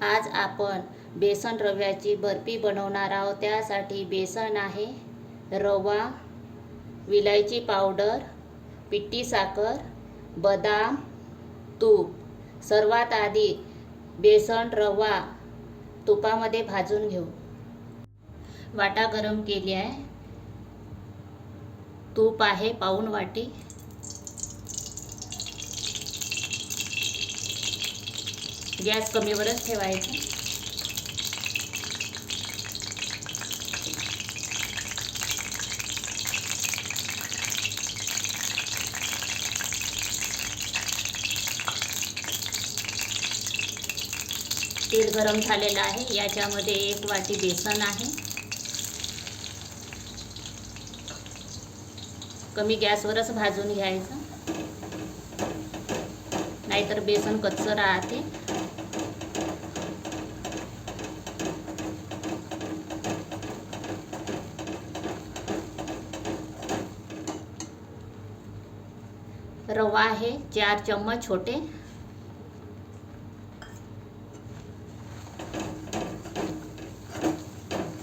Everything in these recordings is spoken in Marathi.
आज आपण बेसन रव्याची बर्फी बनवणार आहोत. त्यासाठी बेसन आहे रवा विलायची पावडर पिट्टी साखर बदाम तूप. सर्वात आधी बेसन रवा तुपामध्ये भाजून घेऊ. वाटा गरम केली आहे. तूप आहे पाऊण वाटी. गॅस कमीवरच ठेवायचा. तेल गरम झालेलं आहे. याच्यामध्ये एक वाटी बेसन आहे. कमी गॅसवरच भाजून घ्यायचं. नाहीतर बेसन कच्चं राहते. रवा आहे चार चम्मच छोटे.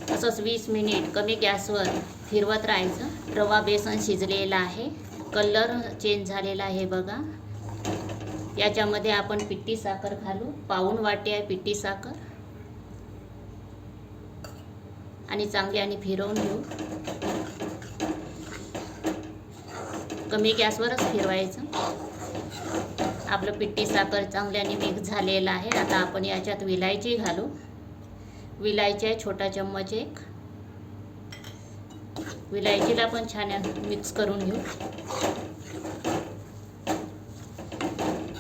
तसंच वीस मिनिट कमी गॅसवर फिरवत राहायचं. रवा बेसन शिजलेला आहे. कलर चेंज झालेला आहे बघा. याच्यामध्ये आपण पिट्टी साखर घालू. पाऊण वाटी आहे पिट्टी साखर. आणि चांगली आणि फिरवून घेऊ. कमी गॅसवरच फिरवायचं. आपलं पिठी साखर चांगल्याने मिक्स झालेलं आहे. आता आपण याच्यात विलायची घालू. विलायची आहे छोटा चम्मच एक. विलायचीला पण छान मिक्स करून घेऊ.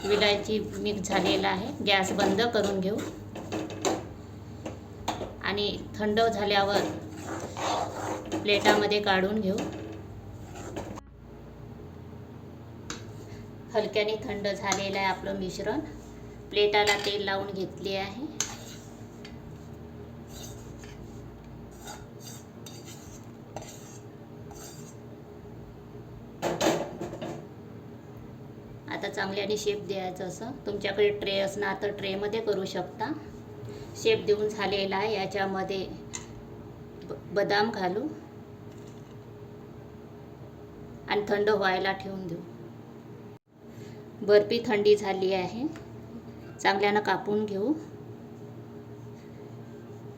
विलायची मिक्स झालेला आहे. गॅस बंद करून घेऊ. आणि थंड झाल्यावर प्लेटामध्ये काढून घेऊ. हलक्याने थंड झालेलं आहे आपलं मिश्रण. प्लेटाला तेल लावून घेतले आहे. आता चांगल्याने शेप द्यायचं असं. तुमच्याकडे ट्रे असणार तर ट्रेमध्ये करू शकता. शेप देऊन झालेला आहे. याच्यामध्ये ब बदाम घालू. आणि थंड व्हायला ठेवून देऊ. बर्फी थंडी झाली आहे. चांगल्यानं कापून घेऊ.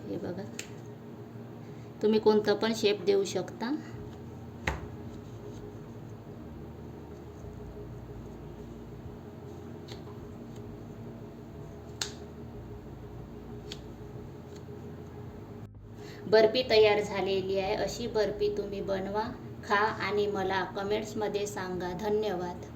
हे बघा. तुम्ही कोणतं पण शेप देऊ शकता. बर्फी तयार झालेली आहे. अशी बर्फी तुम्ही बनवा खा आणि मला कमेंट्समध्ये सांगा. धन्यवाद.